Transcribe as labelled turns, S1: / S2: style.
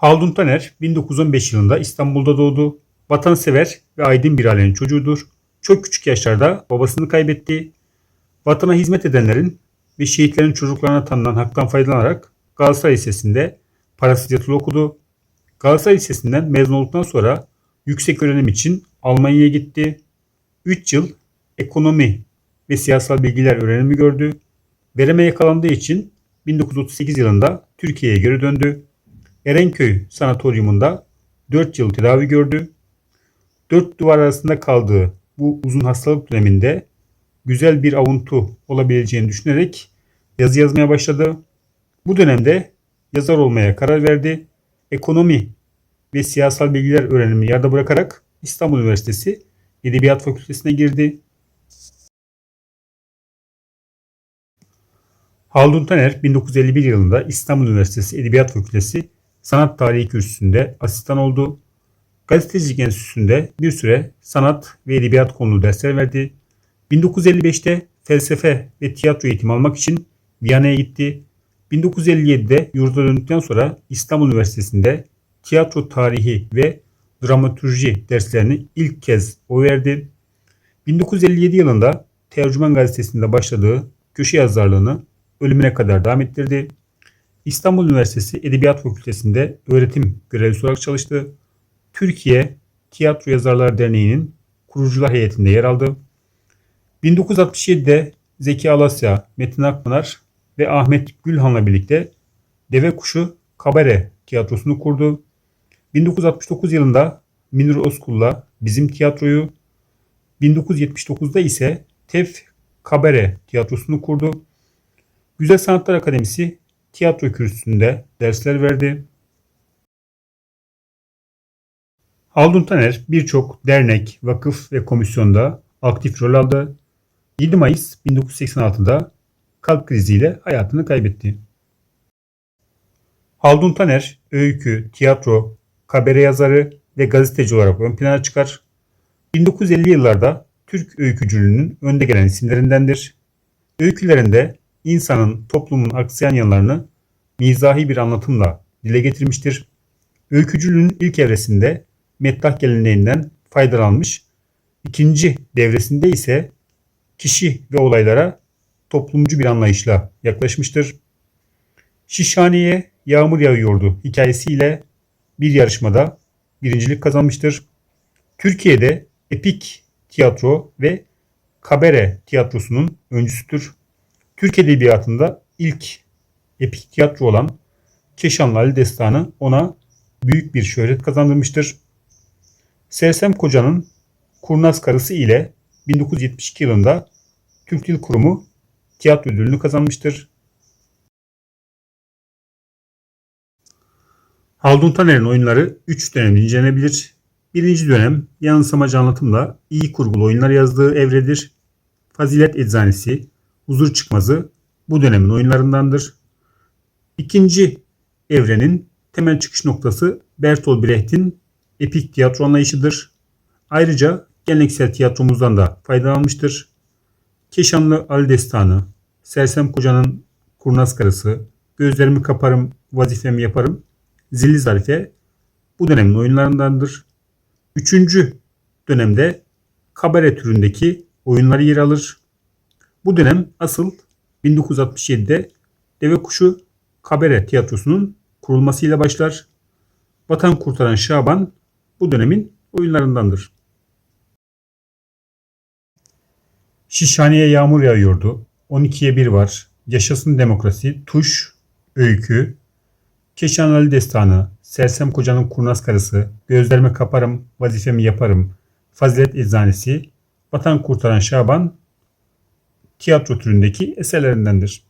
S1: Haldun Taner 1915 yılında İstanbul'da doğdu. Vatansever ve aydın bir ailenin çocuğudur. Çok küçük yaşlarda babasını kaybetti. Vatana hizmet edenlerin ve şehitlerin çocuklarına tanınan haktan faydalanarak Galatasaray Lisesi'nde parasız yatılı okudu. Galatasaray Lisesi'nden mezun olduktan sonra yüksek öğrenim için Almanya'ya gitti. 3 yıl ekonomi ve siyasal bilgiler öğrenimi gördü. Vereme yakalandığı için 1938 yılında Türkiye'ye geri döndü. Erenköy Sanatoryumunda 4 yıl tedavi gördü. 4 duvar arasında kaldığı bu uzun hastalık döneminde güzel bir avuntu olabileceğini düşünerek yazı yazmaya başladı. Bu dönemde yazar olmaya karar verdi. Ekonomi ve siyasal bilgiler öğrenimi yarıda bırakarak İstanbul Üniversitesi Edebiyat Fakültesine girdi. Haldun Taner 1951 yılında İstanbul Üniversitesi Edebiyat Fakültesi Sanat Tarihi Kürsüsü'nde asistan oldu. Gazetecilik Enstitüsü'nde bir süre sanat ve edebiyat konulu dersler verdi. 1955'te felsefe ve tiyatro eğitimi almak için Viyana'ya gitti. 1957'de yurda döndükten sonra İstanbul Üniversitesi'nde tiyatro tarihi ve dramaturji derslerini ilk kez o verdi. 1957 yılında Tercüman Gazetesi'nde başladığı köşe yazarlığını ölümüne kadar devam ettirdi. İstanbul Üniversitesi Edebiyat Fakültesi'nde öğretim görevlisi olarak çalıştı. Türkiye Tiyatro Yazarlar Derneği'nin kurucular heyetinde yer aldı. 1967'de Zeki Alasya, Metin Akpınar ve Ahmet Gülhan'la birlikte Deve Kuşu Kabare tiyatrosunu kurdu. 1969 yılında Münir Özkul'la Bizim Tiyatroyu, 1979'da ise Tef Kabare tiyatrosunu kurdu. Güzel Sanatlar Akademisi tiyatro kürsüsünde dersler verdi. Haldun Taner birçok dernek, vakıf ve komisyonda aktif rol aldı. 7 Mayıs 1986'da kalp kriziyle hayatını kaybetti. Haldun Taner öykü, tiyatro, kabare yazarı ve gazeteci olarak ön plana çıkar. 1950 yıllarda Türk öykücülüğünün önde gelen isimlerindendir. Öykülerinde insanın, toplumun aksayan yanlarını mizahi bir anlatımla dile getirmiştir. Öykücülüğün ilk evresinde meddah geleneğinden faydalanmış, ikinci devresinde ise kişi ve olaylara toplumcu bir anlayışla yaklaşmıştır. Şişhane'ye yağmur yağıyordu hikayesiyle bir yarışmada birincilik kazanmıştır. Türkiye'de epik tiyatro ve kabare tiyatrosunun öncüsüdür. Türk Edebiyatı'nda ilk epik tiyatro olan Keşanlı Ali Destanı ona büyük bir şöhret kazandırmıştır. Sersem Koca'nın Kurnaz Karısı ile 1972 yılında Türk Dil Kurumu tiyatro ödülünü kazanmıştır. Haldun Taner'in oyunları 3 dönem incelenebilir. Birinci dönem yanılsamacı anlatımla iyi kurgulu oyunlar yazdığı evredir. Fazilet Eczanesi, Huzur Çıkmazı bu dönemin oyunlarındandır. İkinci evrenin temel çıkış noktası Bertolt Brecht'in epik tiyatro anlayışıdır. Ayrıca geleneksel tiyatromuzdan da faydalanmıştır. Keşanlı Ali Destanı, Sersem Koca'nın Kurnaz Karısı, Gözlerimi Kaparım, Vazifemi Yaparım, Zilli Zarife bu dönemin oyunlarındandır. Üçüncü dönemde kabare türündeki oyunları yer alır. Bu dönem asıl 1967'de Deve Kuşu Kabare Tiyatrosu'nun kurulmasıyla başlar. Vatan Kurtaran Şaban bu dönemin oyunlarındandır. Şişhaneye yağmur yağıyordu. 12'ye 1 var. Yaşasın demokrasi, tuş, öykü, Keşan Ali Destanı, Sersem Koca'nın Kurnaz Karısı, Gözlerimi Kaparım, Vazifemi Yaparım, Fazilet Eczanesi, Vatan Kurtaran Şaban tiyatro türündeki eserlerindendir.